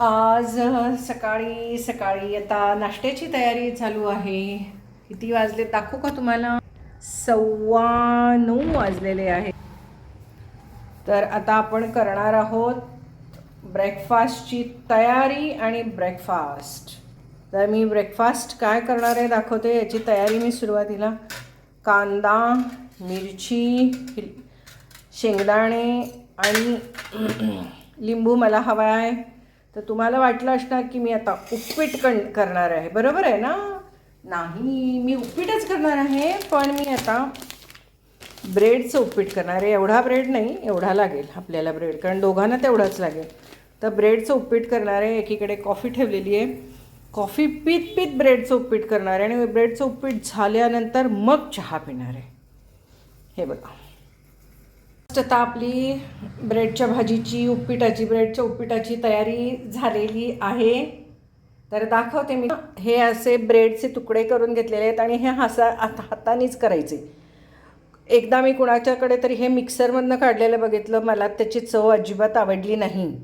आज सकाळी सकाळी आता नाश्त्याची तयारी चालू आहे. किती वाजले दाखवू का तुम्हाला? सव्वा नऊ वाजलेले आहे. तर आता आपण करणार आहोत ब्रेकफास्टची तयारी आणि ब्रेकफास्ट तर मी ब्रेकफास्ट काय करणार आहे दाखवते याची तयारी मी सुरुवातीला. कांदा मिरची शेंगदाणे आणि लिंबू मला हवा आहे. तर तुम्हाला वाटलं असणार की मी आता उपपीट कण करणार आहे. बरोबर आहे ना? नाही मी उपपीटच करणार आहे पण मी आता ब्रेडचं उपपीट करणार आहे. एवढा ब्रेड नाही एवढा लागेल आपल्याला ब्रेड कारण दोघांना तेवढाच लागेल. तर ब्रेडचं उपपीट करणार आहे एकीकडे कॉफी ठेवलेली आहे. कॉफी पीत पीत ब्रेडचं उपपीट करणार आहे आणि ब्रेडचं उपपीट झाल्यानंतर मग चहा पिणार आहे. हे बघा. आता आपली ब्रेडच्या भाजीची उपीटाची ब्रेडच्या उपीटाची तयारी झालेली आहे. तर दाखवते मी. हे असे ब्रेडचे तुकडे करून घेतलेले आहेत आणि हे हासा हात हातानेच करायचे. एकदा मी कुणाच्याकडे तरी हे मिक्सरमधनं काढलेलं बघितलं मला त्याची चव अजिबात आवडली नाही.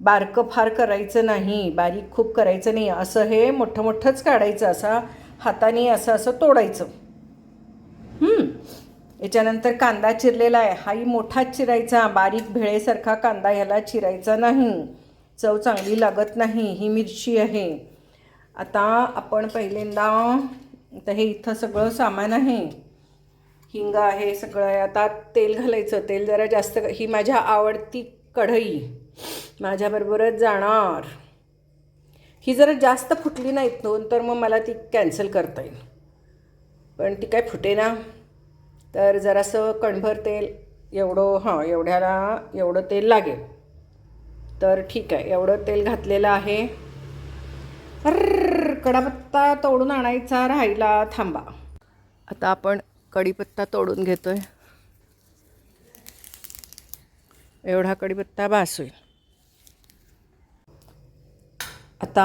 बारकं फार करायचं नाही बारीक खूप करायचं नाही. असं हे मोठं मोठंच काढायचं असा हाताने असं असं तोडायचं. याच्यानंतर कांदा चिरलेला आहे. हाही मोठाच चिरायचा. बारीक भेळेसारखा कांदा ह्याला चिरायचा नाही. चव चांगली लागत नाही. ही मिरची आहे. आता आपण पहिल्यांदा आता हे इथं सगळं सामान आहे. हिंग आहे सगळं आहे. आता तेल घालायचं. तेल जरा जास्त ही माझ्या आवडती कढई. माझ्याबरोबरच जाणार. ही जरा जास्त फुटली नाहीत दोन तर मग मला ती कॅन्सल करता येईल. पण ती काय फुटे ना तर जरासं कणभर तेल एवढं हां एवढ्याला एवढं तेल लागेल. तर ठीक आहे एवढं तेल घातलेलं आहे. अर कढापत्ता तोडून आणायचा राहिला थांबा. आता आपण कढीपत्ता तोडून घेतो आहे एवढा कढीपत्ता बास होईल आता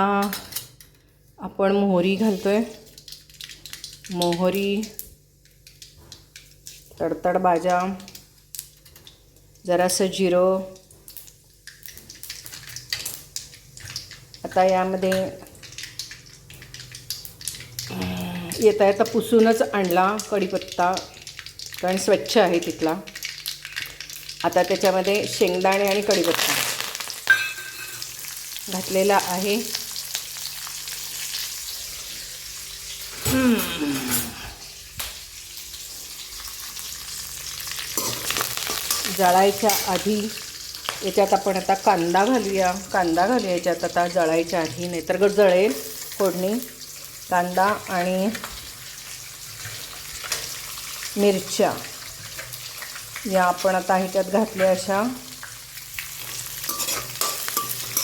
आपण मोहरी घालतो आहे मोहरी तडतड भाज्या जरासं जिरं. आता यामध्ये येता येता पुसूनच आणला कढीपत्ता कारण स्वच्छ आहे तिथला. आता त्याच्यामध्ये शेंगदाणे आणि कढीपत्ता घातलेला आहे. जळायच्या आधी याच्यात आपण आता कांदा घालूया. कांदा घालूया याच्यात आता जळायच्या आधी नाहीतर ग जळेल फोडणी. कांदा आणि मिरच्या या आपण आता ह्याच्यात घातल्या अशा.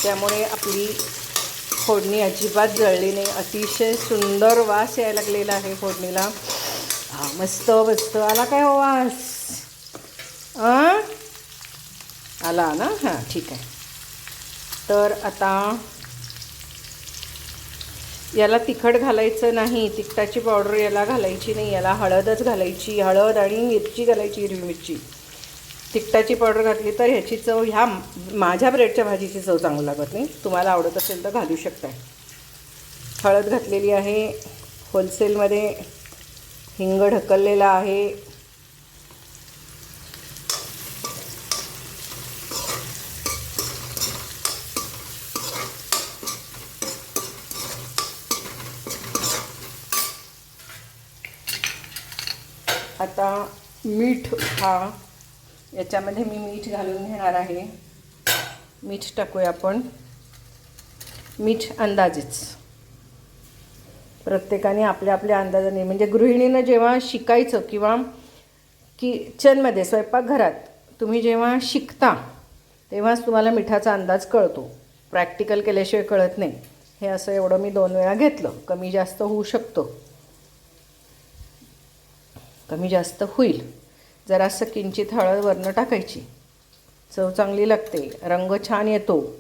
त्यामुळे आपली फोडणी अजिबात जळली नाही. अतिशय सुंदर वास यायला लागलेला आहे फोडणीला. हा मस्त मस्त. आला काय हो वास? आला ना? हां ठीक आहे. तर आता याला तिखट घालायचं नाही. तिखटाची पावडर याला घालायची नाही. याला हळदच घालायची. हळद आणि मिरची घालायची हिरवी मिरची. तिखटाची पावडर घातली तर ह्याची चव ह्या माझ्या ब्रेडच्या भाजीची चव चांगली लागत नाही. तुम्हाला आवडत असेल तर घालू शकता हळद घातलेली आहे. होलसेलमध्ये हिंग ढकललेला आहे. आता मीठ हा याच्यामध्ये मी मीठ घालून घेणार आहे. मीठ टाकूया आपण. मीठ अंदाजेच. प्रत्येकाने आपल्या आपल्या अंदाजाने म्हणजे गृहिणीनं जेव्हा शिकायचं किंवा किचनमध्ये स्वयंपाकघरात तुम्ही जेव्हा शिकता तेव्हाच तुम्हाला मिठाचा अंदाज कळतो. प्रॅक्टिकल केल्याशिवाय कळत नाही. हे असं एवढं मी दोन वेळा घेतलं. कमी जास्त होऊ शकतो. कमी जास्त होईल. जरासं किंचित हळद वरनं टाकायची. चव चांगली लागते. रंग छान येतो.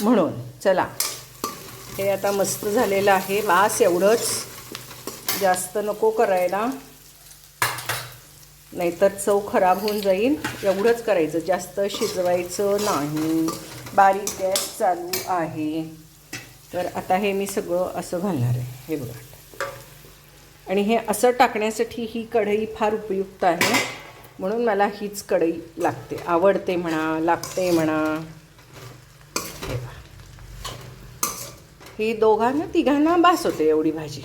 म्हणून चला. हे आता मस्त झालेलं आहे. वास एवढंच. जास्त नको करायला. नाहीतर चव खराब होऊन जाईल. एवढंच करायचं. जास्त शिजवायचं नाही. बारीक गॅस चालू आहे. तर आता हे मी सगळं असं घालणार आहे. हे बघा. आणि हे असं टाकण्यासाठी ही कढई फार उपयुक्त आहे. म्हणून मला हीच कढई लागते. आवडते म्हणा लागते म्हणा. ही दोघांना तिघांना बास होते एवढी भाजी.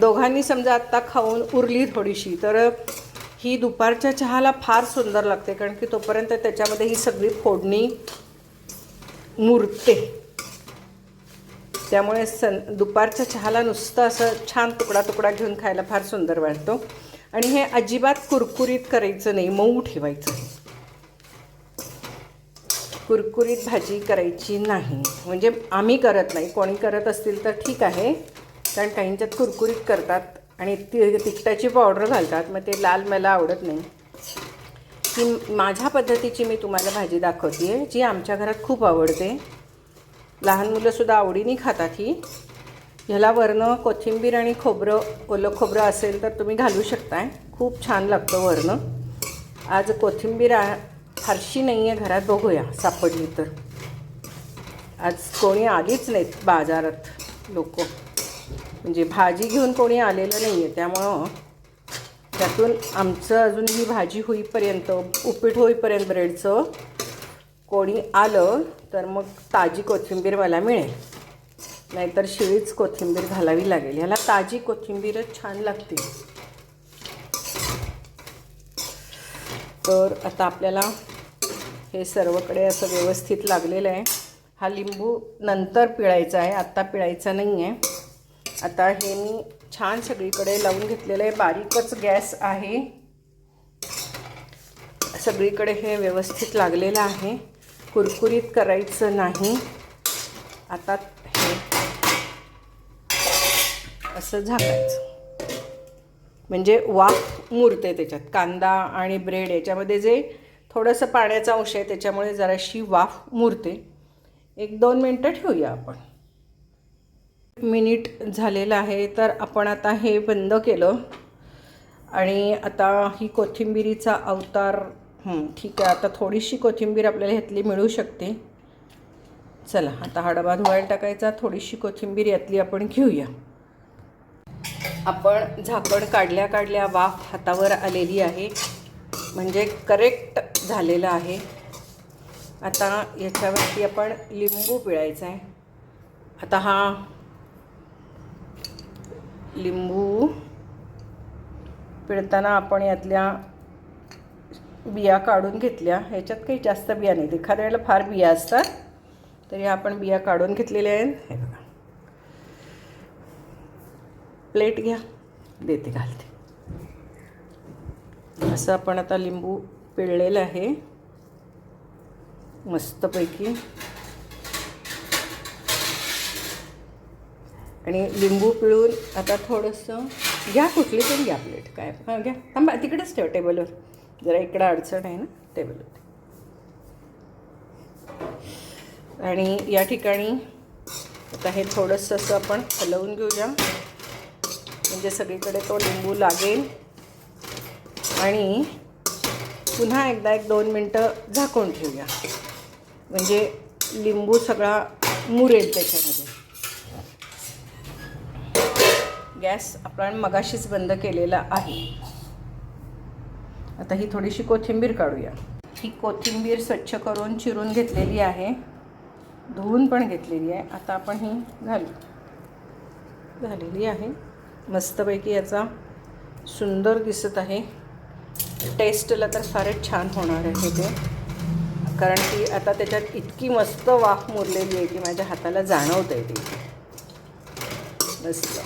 दोघांनी समजा आत्ता खाऊन उरली थोडीशी तर ही दुपारच्या चहाला फार सुंदर लागते कारण की तोपर्यंत त्याच्यामध्ये ही सगळी फोडणी मुरते. त्यामुळे सं दुपारच्या चहाला नुसतं असं छान तुकडा तुकडा घेऊन खायला फार सुंदर वाटतो. आणि हे अजिबात कुरकुरीत करायचं नाही मऊ ठेवायचं. कुरकुरीत भाजी करायची नाही. म्हणजे आम्ही करत नाही कोणी करत असतील तर ठीक आहे. कारण काहींच्यात कुरकुरीत करतात आणि ति तिखटाची पावडर घालतात मग ते लाल मला आवडत नाही. ती माझ्या पद्धतीची मी तुम्हाला भाजी दाखवते आहे जी आमच्या घरात खूप आवडते. लहान मुलंसुद्धा आवडीने खातात ही. ह्याला वरनं कोथिंबीर आणि खोबरं ओलं खोबरं असेल तर तुम्ही घालू शकताय. खूप छान लागतं वरनं. आज कोथिंबीर आ- फारशी नाही आहे घरात बघूया सापडली तर. आज कोणी आलीच नाहीत बाजारात लोक. म्हणजे भाजी घेऊन कोणी आलेलं नाही आहे त्यामुळं त्यातून आमचं अजून ही भाजी होईपर्यंत उपीट होईपर्यंत ब्रेडचं कोणी आलं तर मग ताजी कोथिंबीर मला मिळेल. नाहीतर शिळीच कोथिंबीर घालावी लागेल. ह्याला ताजी कोथिंबीरच छान लागते. तर आता आपल्याला हे सर्वकडे असं व्यवस्थित लागलेलं आहे. हा लिंबू नंतर पिळायचा आहे. आत्ता पिळायचा नाही आहे आता हे मी छान सगळीकडे लावून घेतलेलं आहे. बारीकच गॅस आहे. सगळीकडे हे व्यवस्थित लागलेलं आहे. कुरकुरीत करायचं नाही. आता हे असं झाकायचं. म्हणजे वाफ मुरते त्याच्यात. कांदा आणि ब्रेड याच्यामध्ये जे थोडंसं पाण्याचा अंश आहे त्याच्यामुळे जराशी वाफ मुरते. एक दोन मिनटं ठेवूया आपण. मिनिट झालेलं आहे तर आपण आता हे बंद केलं. आणि आता ही कोथिंबिरीचा अवतार ठीक आहे. आता थोडीशी कोथिंबीर आपल्याला ह्यातली मिळू शकते. चला आता हा डबा धुवायला टाकायचा. थोडीशी कोथिंबीर यातली आपण घेऊया. आपण झाकण काढल्या काढल्या वाफ हातावर आलेली आहे. म्हणजे करेक्ट झालेलं आहे. आता याच्यावरती आपण लिंबू पिळायचा आहे. आता हा लिंबू पिळताना आपण यातल्या बिया काढून घेतल्या. ह्याच्यात काही जास्त बिया नाहीत. एखाद्या वेळेला फार बिया असतात तरी आपण बिया काढून घेतलेल्या आहेत. हे बघा. प्लेट घ्या. देते घालते. असं आपण आता लिंबू पिळलेलं आहे. मस्तपैकी. आणि लिंबू पिळून आता थोडंसं घ्या कुठली पण घ्या प्लेट. काय हां घ्या. थांबा तिकडेच ठेव टेबलवर. जरा इकडं अडचण आहे ना टेबलवर आणि या ठिकाणी आता हे थोडंसं असं आपण हलवून घेऊया. म्हणजे सगळीकडे तो लिंबू लागेल. आणि पुन्हा एकदा एक दोन मिनटं झाकून ठेवूया. म्हणजे लिंबू सगळा मुरेल त्याच्यामध्ये. गॅस आपण मगाशीच बंद केलेला आहे. आता ही थोडीशी कोथिंबीर काढूया. ही कोथिंबीर स्वच्छ करून चिरून घेतलेली आहे. धुवून पण घेतलेली आहे. आता आपण ही घालू. झालेली आहे. मस्तपैकी याचा सुंदर दिसत आहे. टेस्टला तर फारच छान होणार आहे ते. कारण की आता त्याच्यात इतकी मस्त वाफ मुरलेली आहे की माझ्या हाताला जाणवतं आहे ती. मस्त.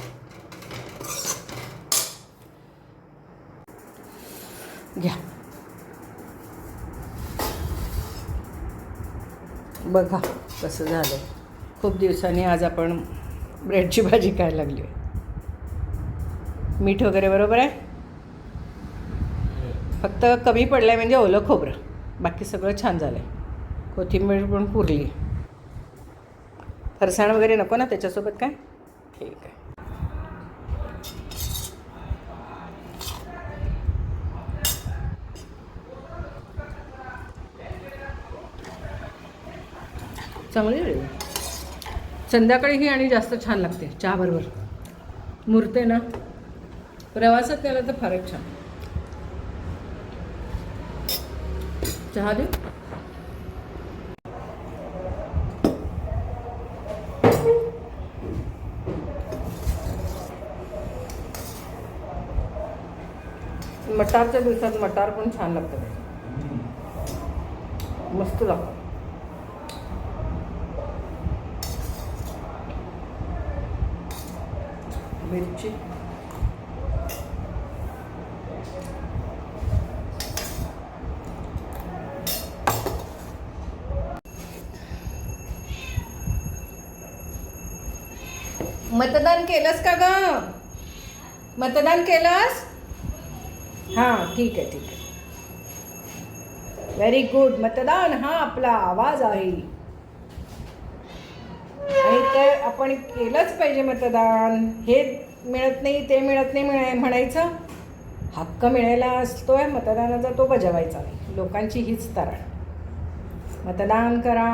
बघा कसं झालं. खूप दिवसांनी आज आपण ब्रेडची भाजी काय लागली मीठ वगैरे बरोबर आहे? फक्त कमी पडलं आहे म्हणजे ओलं खोबरं. बाकी सगळं छान झालं आहे कोथिंबीर पण पुरली. फरसाण वगैरे नको ना त्याच्यासोबत काय? ठीक आहे. चांगली वेळ आहे. संध्याकाळी ही आणि जास्त छान लागते चहाबरोबर मुरते ना. प्रवासात त्याला तर फारच छान. चहा दे. मटारच्या दिवसात मटार पण छान लागतं. मस्त लागतं. मिरची. मतदान केलंस का ग? मतदान केलंस? हां ठीक आहे ठीक आहे. व्हेरी गुड मतदान हा आपला आवाज आहे. आणि ते आपण केलंच पाहिजे मतदान. हे मिळत नाही ते मिळत नाही मिळ म्हणायचं. हक्क मिळायला आहे मतदानाचा तो बजावायचा नाही. लोकांची हीच तारण. मतदान करा.